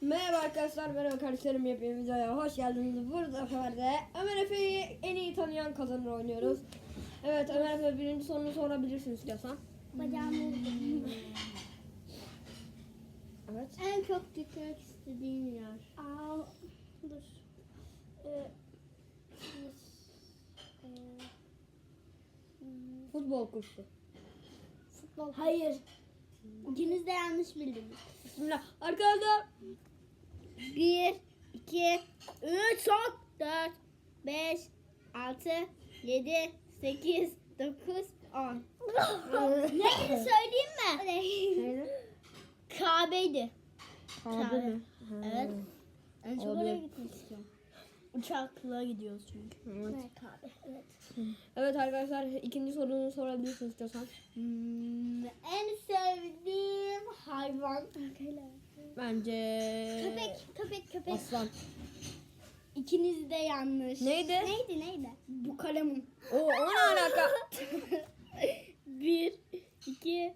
Merhaba arkadaşlar, merhaba kardeşlerim yapayım videoya hoş geldiniz. Bu sefer de Ömer Efe'yi en iyi tanıyan kazanır oynuyoruz. Evet Ömer Efe birinci sorunu sorabilirsin istiyorsan. Bacağımı vurdum. Evet. en çok gitmek istediğin yer. Aa, dur. Ee, Futbol kursu. futbol. Hayır. İkiniz de yanlış bildiniz. Bismillah. Arkadaşlar. 1, 2, 3, son. 4, 5, 6, 7, 8, 9, 10. Neydi söyleyeyim mi? Neydi? Kabe'ydi. Kahve mi? Evet. En çok oraya gitmek istiyorum. Uçakla gidiyoruz çünkü. Evet. Kabe. Evet. Evet arkadaşlar ikinci sorunu sorabilirsin istiyorsan. Hmm, en sevdiğim hayvan. Bence Köpek, köpek, köpek. aslan. İkiniz de yanlış. Neydi? Neydi, neydi? Bu kalemin. O, o ne alaka? 1, 2,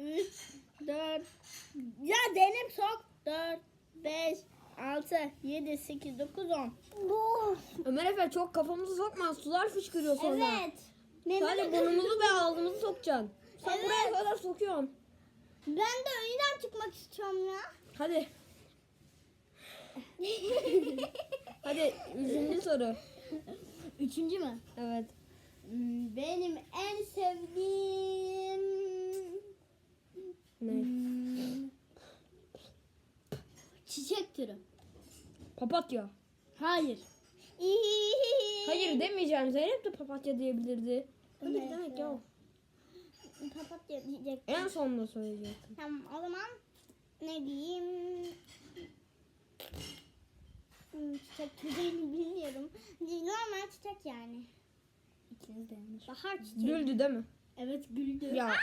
3, 4. Ya Zeynep sok. 4, 5, 6, 7, 8, 9, 10. Bu. Ömer Efe çok kafamızı sokma sular fışkırıyor sonra. Evet. Sadece burnumuzu ve ağzımızı sokacaksın. Sen Evet. buraya kadar sokuyorsun. Ben de önden çıkmak istiyorum ya. Hadi. Hadi üçüncü soru. Üçüncü mü? Evet. Hmm, Benim en sevdiğim Ne? hmm, çiçek türü. Papatya. Hayır. Hayır demeyeceğim. Zeynep de papatya diyebilirdi. Öyle Evet, demek ya. Papatya diyecek. En sonunda söyleyecektim. Tamam o zaman ne diyeyim? Hmm, çiçek türünü bilmiyorum. Normal çiçek yani. İkiniz de yanlış. Bahar çiçeği. Güldü değil mi? Evet güldü. Ya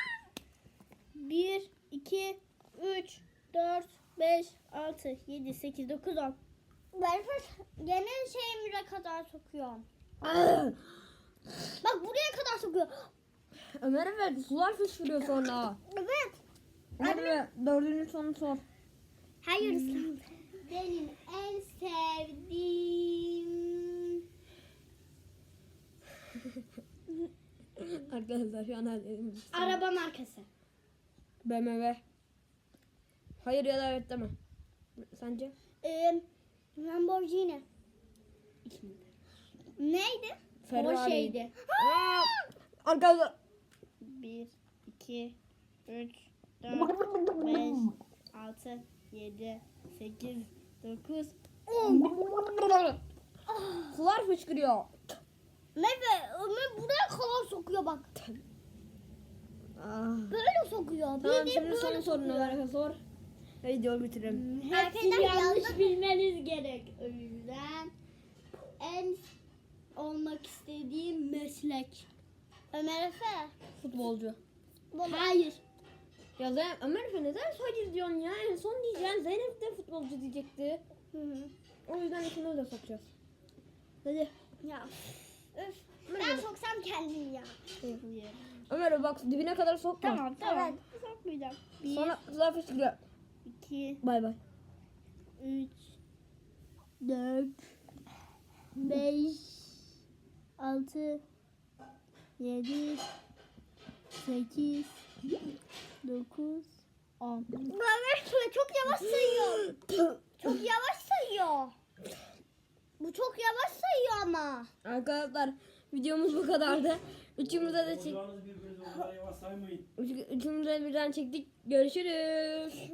1, 2, 3, 4, 5, 6, 7, 8, 9, 10. Ben gene şeyime kadar sokuyorum. Bak buraya kadar sokuyor. Ömer Efe sular fışkırıyor sonra. Evet. Ömer Efe dördüncü sorunu sor. Hayır ıslandı. Benim en sevdiğim... Arkadaşlar şu an hallediniz. Araba markası. BMW. Hayır ya da evet deme. Sence? Ee, Lamborghini. Neydi? Ferrari. Porsche'ydi. Aa! Arkadaşlar. 1, 2, 3, 4, 5, 6, 7, 8, 9, 10. Sular fışkırıyor. Meve, Ömer buraya kadar sokuyor bak. Ah. Böyle sokuyor. Tamam Bildiğin şimdi böyle son sorunu sokuyor. Ömer Efe sor. Ve videoyu bitirelim. Hmm, Hepsini yanlış bilmeniz gerek. O yüzden en olmak istediğim meslek. Ömer Efe. Futbolcu. Futbolcu. Hayır. Ya da Ömer Efe neden hayır diyorsun ya? En son diyeceğim Zeynep de futbolcu diyecekti. Hı hı. O yüzden ikimiz de sokacağız. Hadi. Ya. Öf. Ömer ben soksam kendim ya. Ömer bak dibine kadar sok. Tamam tamam. Evet. Sokmayacağım. Bir. Sonra zafer çıkıyor. 2 Bay bay. 3 4 5 6 7 8 9 10 çok yavaş sayıyor. Çok yavaş sayıyor. Bu çok yavaş sayıyor ama. Arkadaşlar videomuz bu kadardı. Üçümüzde de çek... Üçümüzde birden çektik. Görüşürüz.